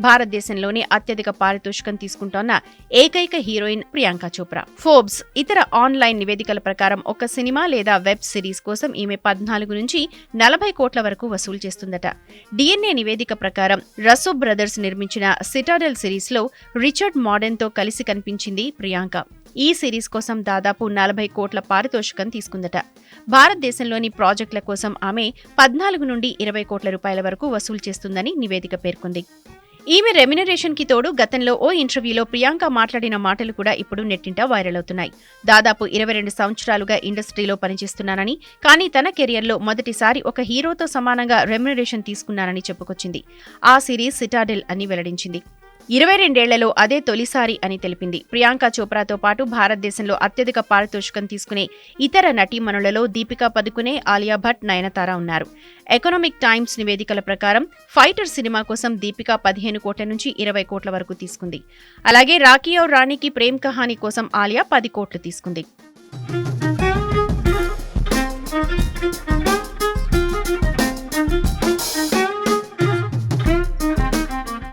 భారతదేశంలోనే అత్యధిక పారితోషికం తీసుకుంటోన్న ఏకైక హీరోయిన్ ప్రియాంక చోప్రా. ఫోర్బ్స్ ఇతర ఆన్లైన్ నివేదికల ప్రకారం ఒక సినిమా లేదా వెబ్ సిరీస్ కోసం ఈమె పద్నాలుగు నుంచి నలభై కోట్ల వరకు వసూలు చేస్తుందట. డిఎన్ఏ నివేదిక ప్రకారం రసో బ్రదర్స్ నిర్మించిన సిటాడెల్ సిరీస్లో రిచర్డ్ మాడెన్తో కలిసి కనిపించింది ప్రియాంక. ఈ సిరీస్ కోసం దాదాపు నలభై కోట్ల పారితోషికం తీసుకుందట. భారతదేశంలోని ప్రాజెక్టుల కోసం ఆమె పద్నాలుగు నుండి ఇరవై కోట్ల రూపాయల వరకు వసూలు చేస్తుందని నివేదిక పేర్కొంది. ఈమె రెమ్యునరేషన్కి తోడు గతంలో ఓ ఇంటర్వ్యూలో ప్రియాంక మాట్లాడిన మాటలు కూడా ఇప్పుడు నెట్టింట వైరల్ అవుతున్నాయి. దాదాపు ఇరవై రెండు సంవత్సరాలుగా ఇండస్ట్రీలో పనిచేస్తున్నానని కానీ తన కెరియర్లో మొదటిసారి ఒక హీరోతో సమానంగా రెమ్యునరేషన్ తీసుకున్నానని చెప్పుకొచ్చింది. ఆ సిరీస్ సిటాడెల్ అని వెల్లడించింది. ఇరవై రెండేళ్ళలో అదే తొలిసారి అని తెలిపింది. ప్రియాంక చోప్రాతో పాటు భారతదేశంలో అత్యధిక పారితోషికం తీసుకునే ఇతర నటీమణులలో దీపికా పదుకునే ఆలియా భట్ నయనతార ఉన్నారు. ఎకనామిక్ టైమ్స్ నివేదికల ప్రకారం ఫైటర్ సినిమా కోసం దీపికా పదిహేను కోట్ల నుంచి ఇరవై కోట్ల వరకు తీసుకుంది. అలాగే రాకీ ఔర్ రాణికి ప్రేమ్ కహానీ కోసం ఆలియా పది కోట్లు తీసుకుంది.